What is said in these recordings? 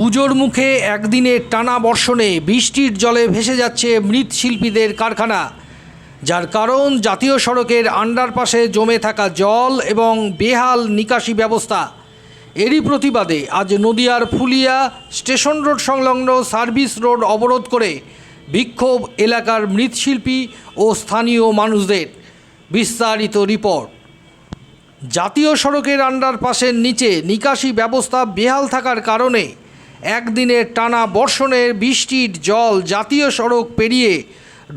পুজোর মুখে একদিনের টানা বর্ষণে বৃষ্টির জলে ভেসে যাচ্ছে মৃৎশিল্পীদের কারখানা, যার কারণ জাতীয় সড়কের আন্ডারপাসে জমে থাকা জল এবং বেহাল নিকাশি ব্যবস্থা। এরই প্রতিবাদে আজ নদিয়ার ফুলিয়া স্টেশন রোড সংলগ্ন সার্ভিস রোড অবরোধ করে বিক্ষোভ এলাকার মৃৎশিল্পী ও স্থানীয় মানুষদের। বিস্তারিত রিপোর্ট। জাতীয় সড়কের আন্ডারপাসের নিচে নিকাশি ব্যবস্থা বেহাল থাকার কারণে একদিনের টানা বর্ষণের বৃষ্টির জল জাতীয় সড়ক পেরিয়ে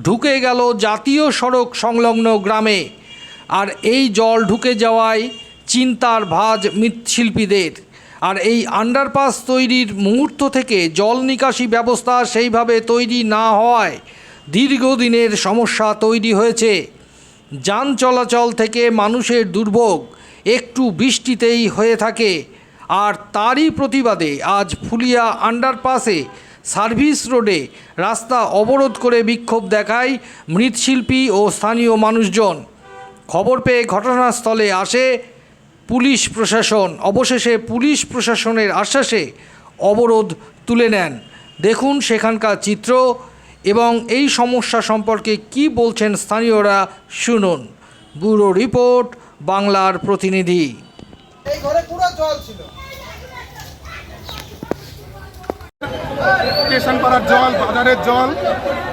ঢুকে গেল জাতীয় সড়ক সংলগ্ন গ্রামে। আর এই জল ঢুকে যাওয়ায় চিন্তার ভাঁজ মৃৎশিল্পীদের। আর এই আন্ডারপাস তৈরির মুহূর্ত থেকে জল নিকাশি ব্যবস্থা সেইভাবে তৈরি না হওয়ায় দীর্ঘদিনের সমস্যা তৈরি হয়েছে। যান চলাচল থেকে মানুষের দুর্ভোগ একটু বৃষ্টিতেই হয়ে থাকে। আর তারই প্রতিবাদে আজ ফুলিয়া আন্ডারপাসে সার্ভিস রোডে রাস্তা অবরোধ করে বিক্ষোভ দেখায় মৃৎশিল্পী ও স্থানীয় মানুষজন। খবর পেয়ে ঘটনাস্থলে আসে পুলিশ প্রশাসন। অবশেষে পুলিশ প্রশাসনের আশ্বাসে অবরোধ তুলে নেন। দেখুন সেখানকার চিত্র এবং এই সমস্যা সম্পর্কে কি বলছেন স্থানীয়রা শুনুন। ব্যুরো রিপোর্ট, বাংলার প্রতিনিধি। এই ঘরে পুরো জল ছিল। স্টেশন পাড়ার জল, বাজারের জল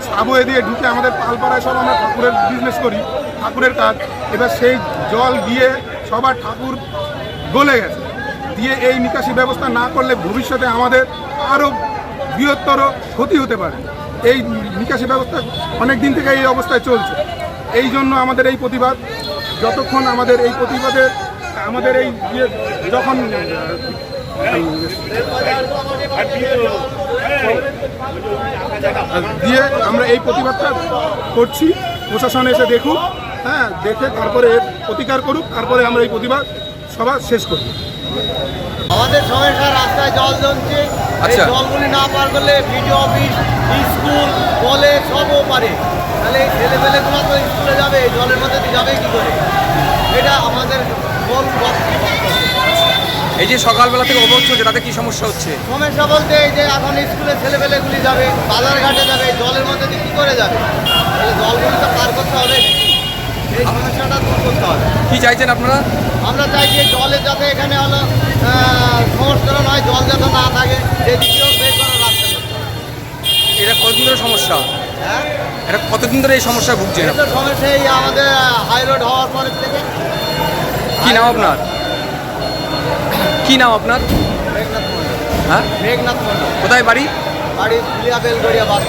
সাবয়ে দিয়ে ঢুকে আমাদের পালপাড়ায় সব আমরা ঠাকুরের বিজনেস করি, ঠাকুরের কাজ। এবার সেই জল দিয়ে সবার ঠাকুর গলে গেছে। দিয়ে এই নিকাশি ব্যবস্থা না করলে ভবিষ্যতে আমাদের আরও বৃহত্তর ক্ষতি হতে পারে। এই নিকাশি ব্যবস্থা অনেক দিন থেকে এই অবস্থায় চলছে। এই জন্য আমাদের এই প্রতিবাদ, যতক্ষণ আমাদের এই প্রতিবাদে আমাদের এই ইয়ে যখন দিয়ে আমরা এই প্রতিবাদটা করছি। প্রশাসন এসে দেখুক হ্যাঁ দেখে তারপরে প্রতিকার করুক তারপরে আমরা এই প্রতিবাদ সভা শেষ করব। আমাদের সমস্যা রাস্তায় জল জমছে। এই আচ্ছা। জলগুলি না পার করলে ভিডিও অফিস স্কুল কলেজ সবও পারে। তাহলে এই ছেলেপেলেগুলো তো স্কুলে যাবে জলের মধ্যে যাবে কি করে? এটা আমাদের। এই যে সকালবেলা থেকে অবরোধ চলছে তাতে কি সমস্যা হচ্ছে? সমস্যা বলতে এই যে এখন স্কুলে ছেলেপেলেগুলি যাবে বাজার ঘাটে যাবে জলের মধ্যে দিয়ে কী করে যাবে? তাহলে জলগুলি তো পার করতে হবে। এই সমস্যাটা দূর করতে হবে। কি চাইছেন আপনারা? আমরা চাই যে জলের যাতে এখানে হলো সমস্যা হয় জল যাতে না থাকে সেদিকেও বের করতে হবে। এটা কতদিন ধরে সমস্যা? হ্যাঁ? এটা কতদিন ধরে এই সমস্যা ভুগছে সমস্যা এই আমাদের হাই রোড হওয়ার পরের থেকে। কি নাম আপনার? কি নাম আপনার? মেঘনাথ মন্ডল হ্যাঁ? মেঘনাথ মন্ডল কোথায় বাড়ি? বাড়ি বেলগড়িয়া বাস